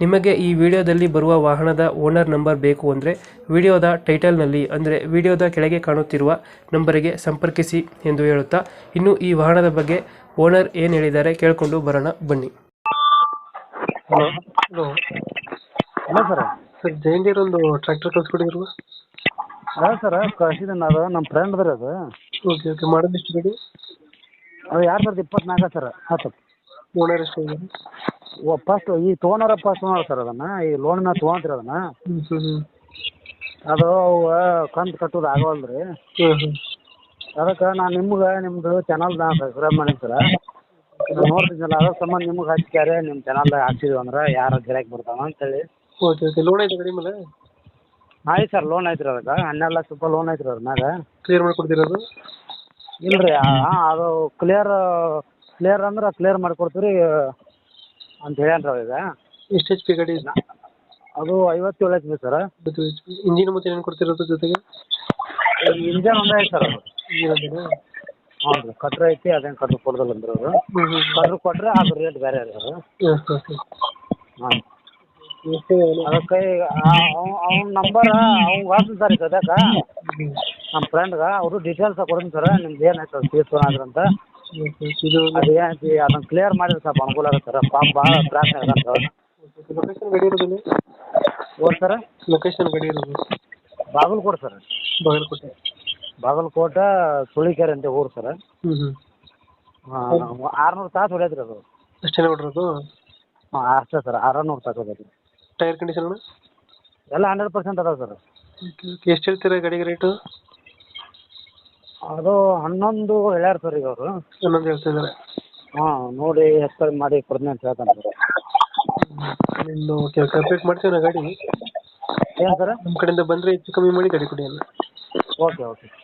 ನಿಮಗೆ ಈ ವಿಡಿಯೋದಲ್ಲಿ ಬರುವ ವಾಹನದ ಓನರ್ ನಂಬರ್ ಬೇಕು ಅಂದರೆ ವಿಡಿಯೋದ ಟೈಟಲ್ನಲ್ಲಿ ಅಂದರೆ ವಿಡಿಯೋದ ಕೆಳಗೆ ಕಾಣುತ್ತಿರುವ ನಂಬರಿಗೆ ಸಂಪರ್ಕಿಸಿ ಎಂದು ಹೇಳುತ್ತಾ ಇನ್ನು ಈ ವಾಹನದ ಬಗ್ಗೆ ಓನರ್ ಏನು ಹೇಳಿದ್ದಾರೆ ಕೇಳಿಕೊಂಡು ಬರೋಣ ಬನ್ನಿ. Hello. Hello. Hello sir sir ಒಂದು ಟ್ರ್ಯಾಕ್ಟರ್ ಕಳ್ಸ್ಕೊಟ್ಟಿದ್ರು ಅದ ಸರ್ ಕಳ್ಸಿದ್ದೀನಿ ಅದು ನಮ್ಮ ಫ್ರೆಂಡ್ ಅದ್ರಿ ಅದು. ಓಕೆ ಓಕೆ ಮಾಡೋದು ಎಷ್ಟು ಗಾಡಿ? ಅದು ಎರಡು ಸಾವಿರದ ಇಪ್ಪತ್ನಾಲ್ಕು ಸರ್ ಹತ್ತು. ಓನರ್ ಎಷ್ಟು ಇದ್ದಾರೆ ಓ ಫಸ್ಟ್ ಈ ತೊಗೊಂಡಾರ ಫಸ್ಟ್ ಸರ್ ಅದನ್ನ ಈ ಲೋನ್ ನಾ ತೊಗೊಂತೀರ ಅದನ್ನ? ಅದು ಅವು ಕಂತು ಕಟ್ಟೋದು ಆಗವಲ್ದು ರೀ ನಾ ನಿಮ್ಗ ಅದಕ್ಕೆ ನಾನು ನಿಮ್ಗೆ ನಿಮ್ಮದು ಚಾನಲ್ ಸಬ್ಸ್ಕ್ರೈಬ್ ಮಾಡೀನಿ ಸರ್ ನೋಡ್ತಿದ್ನಲ್ಲ ಅದ್ರ ಸಂಬಂಧ ನಿಮ್ಗೆ ಹಚ್ಕ್ಯಾರೆ ನಿಮ್ಮ ಚಾನಲ್ದಾಗ ಹಾಕ್ಸಿದ್ವಿ ಅಂದ್ರೆ ಯಾರು ಗಿರಾಕಿ ಬರ್ತಾವ ಅಂತೇಳಿ. Okay okay. ಲೋನ್ ಐತೆ ಕಡಿಮೆ ಮೇಲೆ? ಆಯ್ತು ಸರ್ ಲೋನ್ ಐತ್ರಿ ಅದಕ್ಕ. ಹನ್ನೆರಡು ಲಕ್ಷ ರೂಪಾಯಿ ಲೋನ್ ಐತ್ರಿ ಅದ್ರ ಮ್ಯಾಗ. ಕ್ಲಿಯರ್ ಮಾಡಿಕೊಡ್ತಿರೋದು ಇಲ್ಲ ಇಲ್ರಿ ಆ ಅದು ಕ್ಲಿಯರ್ ಕ್ಲಿಯರ್ ಅಂದ್ರೆ ಕ್ಲಿಯರ್ ಮಾಡ್ಕೊಡ್ತೀವಿ ರೀ ಅಂತ ಹೇಳ್ಯಾನ್ರಿ ಈಗ. ಎಷ್ಟು ಎಚ್ ಪಿ ಗಾಡಿ ಅದು ಐವತ್ತೇಳು ಹೆಚ್ ಪಿ ಸರ್. ಇಂಜಿನ್ ಮತ್ತೆ ಏನೇನು ಕೊಡ್ತಿರೋದು ಜೊತೆಗೆ? ಇಂಜನ್ ಒಂದೇ ಐತೆ ಸರ್ ಅದು. ಇಂಜಿನ್ ಹ್ಞೂ ರೀ ಕಟ್ರ್ ಐತಿ ಅದೇನು ಕಟ್ರ ಕೊಡೋದಿಲ್ಲ ಅಂದ್ರೆ ಅವರು. ಹ್ಞೂ ಕೊಟ್ರೆ ಅದ್ರ ಕೊಟ್ಟರೆ ಅದು ರೇಟ್ ಬೇರೆ ರೀ ಅದು ಹಾಂ. ಎಷ್ಟು ಅದಕ್ಕೆ ಈಗ ಅವ್ನ ನಂಬರ್ ಅವ್ಗೆ ಹಾಕ್ತೀನಿ ಸರ್ ಸದ್ಯಕ್ಕೆ. ನಮ್ಮ ಫ್ರೆಂಡ್ಗೆ ಅವರು ಡೀಟೇಲ್ಸ್ ಕೊಡ್ತೀನಿ ಸರ್. ನಿಮ್ದು ಏನಾಯ್ತು ಅದು ಫೀಸ್ ಇದು ಅದು ಏನೈತಿ ಅದನ್ನು ಕ್ಲಿಯರ್ ಮಾಡಿದ್ರೆ ಸ್ವಲ್ಪ ಅನುಕೂಲ ಆಗುತ್ತೆ ಸರ್. ಪಾಪ ಭಾಳ ತ್ರಾಸ ಆಗತ್ತೆ ಲೊಕೇಶನ್ ಗಡಿ ಇರೋದಿಲ್ಲ ಓರ್ ಸರ್? ಲೊಕೇಶನ್ ಗಡಿ ಇರೋದು. ಬಾಗಲಕೋಟೆ ಸರ್. ಬಾಗಲಕೋಟೆ. ಬಾಗಲಕೋಟೆ ಸುಳಿಕೆರೆ ಅಂತ ಊರು ಸರ್. ಹ್ಞೂ ಹ್ಞೂ ಹಾಂ ತಾಸು ಹೊಡ್ಯೈತ್ರಿ ಅದು. ಅಷ್ಟೇನೆ ಹೊಡ್ರೋದು? ಹಾಂ ಅಷ್ಟೇ ಸರ್ ಆರುನೂರು ತಾಸು ಹೊಡೆಯದ್ರಿ. ಟೈರ್ ಕಂಡೀಷನ್ ಎಲ್ಲ ಹಂಡ್ರೆಡ್ ಪರ್ಸೆಂಟ್ ಅದಾವ ಸರ್. ಎಷ್ಟು ಹೇಳ್ತೀರಾ ಗಾಡಿಗೆ ರೇಟು ಅದು ಹನ್ನೊಂದು ಹೇಳ್ಯಾರ ಸರ್ ಈಗ ಅವರು. ಹನ್ನೊಂದು ಹೇಳ್ತಿದ್ದಾರೆ ಹಾಂ ನೋಡಿ ಹೆಚ್ಚು ಮಾಡಿ ಕೊಡ್ತೀನಿ ಅಂತ ಹೇಳ್ತಾನೆ ಸರ್ ಇನ್ನು ಓಕೆ ಮಾಡ್ತೀವಿ ನಾ ಗಾಡಿ. ಏನು ಸರ್ ನಮ್ಮ ಕಡೆಯಿಂದ ಬಂದರೆ ಹೆಚ್ಚು ಕಮ್ಮಿ ಮಾಡಿ ಗಾಡಿ ಕೊಡಿ ಅಲ್ಲ. Okay okay.